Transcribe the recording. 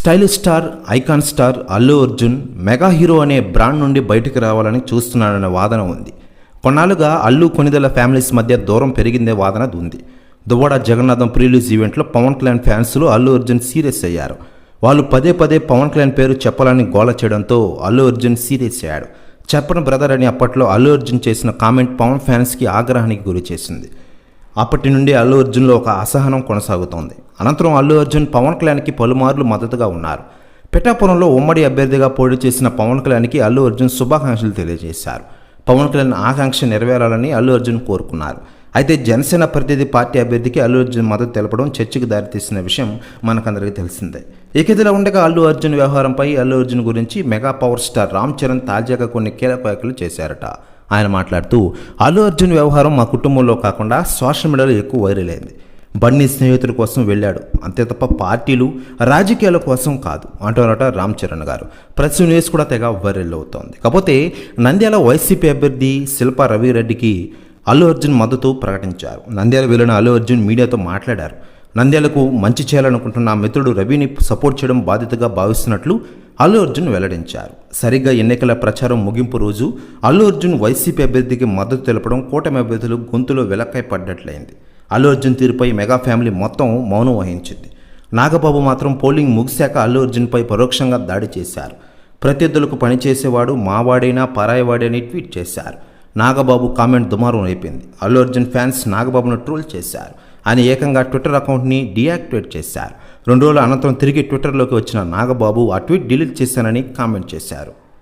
Stylish star icon star Allu Arjun mega hero అనే brand నుండి బయటకు రావాలని చూస్తున్నాడనే వాదన ఉంది. కొన్నాళ్ళుగా అల్లు కొనిదల ఫ్యామిలీస్ మధ్య దూరం పెరిగిందే వాదన ఉంది. దువ్వాడ జగన్నాథం ప్రీలీజ్ ఈవెంట్లో పవన్ కళ్యాణ్ ఫ్యాన్స్లు అల్లు అర్జున్ సీరియస్ అయ్యారు. వాళ్ళు పదే పదే పవన్ కళ్యాణ్ పేరు చెప్పాలని గోల చేయడంతో అల్లు అర్జున్ సీరియస్ అయ్యాడు. చెప్పను బ్రదర్ అని అప్పట్లో అల్లు అర్జున్ చేసిన కామెంట్ పవన్ ఫ్యాన్స్కి ఆగ్రహానికి గురి చేసింది. అప్పటి నుండి అల్లు అర్జున్లో ఒక అసహనం కొనసాగుతోంది. అనంతరం అల్లు అర్జున్ పవన్ కళ్యాణ్కి పలుమార్లు మద్దతుగా ఉన్నారు. పిఠాపురంలో ఉమ్మడి అభ్యర్థిగా పోటీ చేసిన పవన్ కళ్యాణ్కి అల్లు అర్జున్ శుభాకాంక్షలు తెలియజేశారు. పవన్ కళ్యాణ్ ఆకాంక్ష నెరవేరాలని అల్లు అర్జున్ కోరుకున్నారు. అయితే జనసేన ప్రతినిధి పార్టీ అభ్యర్థికి అల్లు అర్జున్ మద్దతు తెలపడం చర్చకు దారితీసిన విషయం మనకందరికీ తెలిసిందే. ఇక ఉండగా అల్లు అర్జున్ వ్యవహారంపై అల్లు అర్జున్ గురించి mega power star Ram Charan తాజాగా కొన్ని కీలక వ్యాఖ్యలు చేశారట. ఆయన మాట్లాడుతూ అల్లు అర్జున్ వ్యవహారం మా కుటుంబంలో కాకుండా సోషల్ మీడియాలో ఎక్కువ వైరల్ అయింది. బన్నీ స్నేహితుల కోసం వెళ్ళాడు. అంతే తప్ప పార్టీలు రాజకీయాల కోసం కాదు అంటున్నారట రామ్ చరణ్ గారు. ప్రతి న్యూస్ కూడా తెగ వైరల్ అవుతోంది. కాకపోతే నంద్యాల వైసీపీ అభ్యర్థి శిల్పా రవిరెడ్డికి అల్లు అర్జున్ మద్దతు ప్రకటించారు. నంద్యాల వెళ్ళిన అల్లు అర్జున్ మీడియాతో మాట్లాడారు. నంద్యాలకు మంచి చేయాలనుకుంటున్న మిత్రుడు రవిని సపోర్ట్ చేయడం బాధ్యతగా భావిస్తున్నట్లు అల్లు అర్జున్ వెల్లడించారు. సరిగ్గా ఎన్నికల ప్రచారం ముగింపు రోజు అల్లు అర్జున్ వైసీపీ అభ్యర్థికి మద్దతు తెలపడం కూటమి అభ్యర్థులు గొంతులో వెలక్కై పడ్డట్లయింది అల్లు అర్జున్ తీరుపై మెగా ఫ్యామిలీ మొత్తం మౌనం వహించింది. నాగబాబు మాత్రం పోలింగ్ ముగిశాక అల్లు అర్జున్పై పరోక్షంగా దాడి చేశారు. ప్రత్యర్థులకు పనిచేసేవాడు మావాడైనా పరాయవాడని ట్వీట్ చేశారు. నాగబాబు కామెంట్ దుమారం అయిపోయింది అల్లు అర్జున్ ఫ్యాన్స్ నాగబాబును ట్రోల్ చేశారు. ఆయన ఏకంగా ట్విట్టర్ అకౌంట్ని డియాక్టివేట్ చేశారు. రెండు రోజుల అనంతరం తిరిగి ట్విట్టర్లోకి వచ్చిన నాగబాబు ఆ ట్వీట్ డిలీట్ చేశానని కామెంట్ చేశారు.